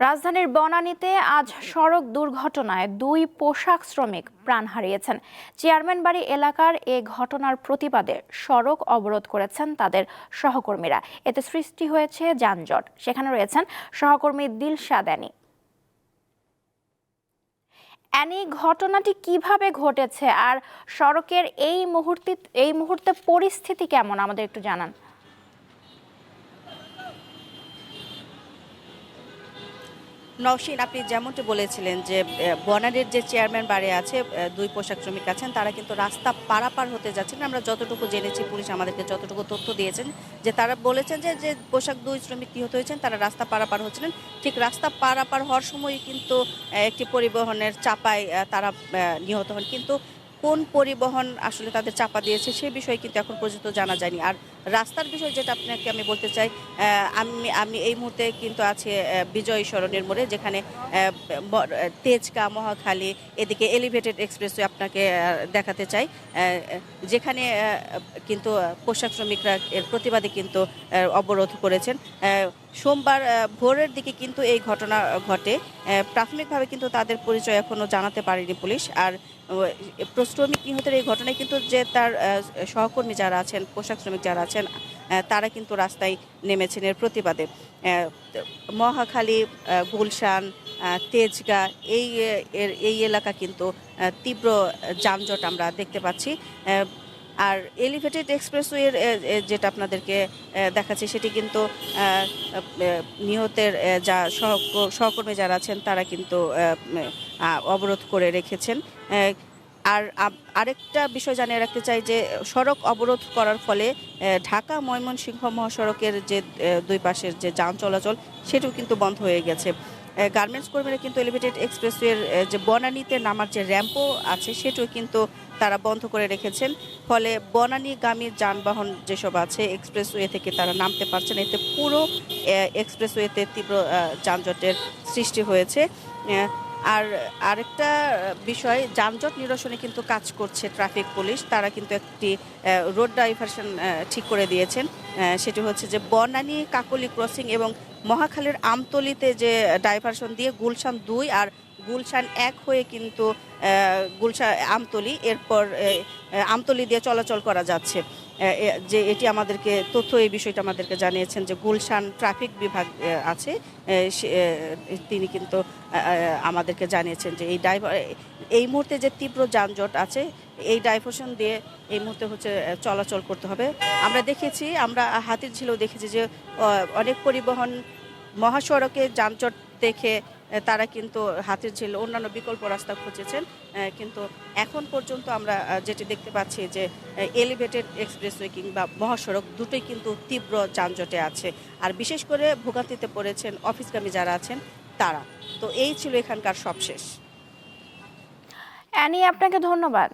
রাজধানীর বনানীতে আজ সড়ক দুর্ঘটনায় দুই পোশাক শ্রমিক প্রাণ হারিয়েছেন। চেয়ারম্যান বাড়ি এলাকার এ ঘটনার প্রতিবাদে সড়ক অবরোধ করেছেন তাদের সহকর্মীরা। এতে সৃষ্টি হয়েছে যানজট। সেখানে রয়েছেন সহকর্মী দিলশাদ অ্যানি অ্যানি, ঘটনাটি কীভাবে ঘটেছে? আর সড়কের এই মুহূর্তে এই মুহূর্তে পরিস্থিতি কেমন? আমাদের একটু জানান। নওশিন, আপনি যেমনটি বলেছিলেন যে বনারের যে চেয়ারম্যান বাড়ি আছে দুই পোশাক শ্রমিক আছেন, তারা কিন্তু রাস্তা পারাপার হতে যাচ্ছেন। আমরা যতটুকু জেনেছি, পুলিশ আমাদেরকে যতটুকু তথ্য দিয়েছেন যে, তারা বলেছেন যে যে পোশাক দুই শ্রমিক নিহত হয়েছেন, তারা রাস্তা পারাপার হচ্ছিলেন। ঠিক রাস্তা পারাপার হওয়ার সময় কিন্তু একটি পরিবহনের চাপায় তারা নিহত হন। কিন্তু কোন পরিবহন আসলে তাদের চাপা দিয়েছে সে বিষয়ে কিন্তু এখন পর্যন্ত জানা যায়নি। আর রাস্তার বিষয় যেটা আপনাকে আমি বলতে চাই আমি আমি এই মুহূর্তে কিন্তু আছে বিজয় সরণের মোড়ে যেখানে তেজকা মহাখালী, এদিকে এলিভেটেড এক্সপ্রেসওয়ে আপনাকে দেখাতে চাই। যেখানে কিন্তু পোশাক শ্রমিকরা এর প্রতিবাদে কিন্তু অবরোধ করেছেন। সোমবার ভোরের দিকে কিন্তু এই ঘটনা ঘটে। প্রাথমিকভাবে কিন্তু তাদের পরিচয় এখনও জানাতে পারেনি পুলিশ। আর আহ, শ্রমিক নিহতের এই ঘটনায় কিন্তু যে তার সহকর্মী যারা আছেন পোশাক শ্রমিক যারা আছেন তারা কিন্তু রাস্তায় নেমেছেন এর প্রতিবাদে। মহাখালী গুলশান তেজগা এই এই এলাকা কিন্তু তীব্র যানজট আমরা দেখতে পাচ্ছি। আর এলিভেটেড এক্সপ্রেসওয়ের যেটা আপনাদেরকে দেখাচ্ছি, সেটি কিন্তু নিহতের যা সহক- সহকর্মী যারা আছেন, তারা কিন্তু অবরোধ করে রেখেছেন। আর আরেকটা বিষয় জানিয়ে রাখতে চাই যে, সড়ক অবরোধ করার ফলে ঢাকা ময়মনসিংহ মহাসড়কের যে দুই পাশের যে যান চলাচল, সেটাও কিন্তু বন্ধ হয়ে গেছে। গার্মেন্টস কর্মীরা কিন্তু এলিভেটেড এক্সপ্রেসওয়ের যে বনানীতে নামার যে র্যাম্পও আছে, সেটাও কিন্তু তারা বন্ধ করে রেখেছেন। ফলে বনানীগামী যানবাহন যেসব আছে এক্সপ্রেসওয়ে থেকে তারা নামতে পারছেন এতে পুরো এক্সপ্রেসওয়েতে তীব্র যানজটের সৃষ্টি হয়েছে। আর আরেকটা বিষয়, যানজট নিরসনে কিন্তু কাজ করছে ট্রাফিক পুলিশ। তারা কিন্তু একটি রোড ডাইভারশন ঠিক করে দিয়েছেন। সেটি হচ্ছে যে বনানী কাকলি ক্রসিং এবং মহাখালীর আমতলিতে যে ডাইভারশন দিয়ে গুলশান দুই আর গুলশান এক হয়ে কিন্তু গুলশান, আমতলি, এরপর আমতলি দিয়ে চলাচল করা যাচ্ছে। যে এটি আমাদেরকে তথ্য এই বিষয়টা আমাদেরকে জানিয়েছেন যে গুলশান ট্রাফিক বিভাগ আছে। তিনি কিন্তু আমাদেরকে জানিয়েছেন যে এই ড্রাইভার, এই মুহূর্তে যে তীব্র যানজট আছে, এই ডাইভারশন দিয়ে এই মুহূর্তে হচ্ছে চলাচল করতে হবে। আমরা দেখেছি, আমরা হাতির ঝিলেও দেখেছি যে অনেক পরিবহন মহাসড়কে যানজট দেখে তারা কিন্তু হাতের ঝিল, অন্যান্য বিকল্প রাস্তা খুঁজেছেন। কিন্তু এখন পর্যন্ত আমরা যেটি দেখতে পাচ্ছি যে এলিভেটেড এক্সপ্রেসওয়ে কিংবা মহাসড়ক দুটোই কিন্তু তীব্র যানজটে আছে। আর বিশেষ করে ভোগান্তিতে পড়েছেন অফিসগামী যারা আছেন, তারা। তো এই ছিল এখানকার সবশেষ। অ্যানি, আপনাকে ধন্যবাদ।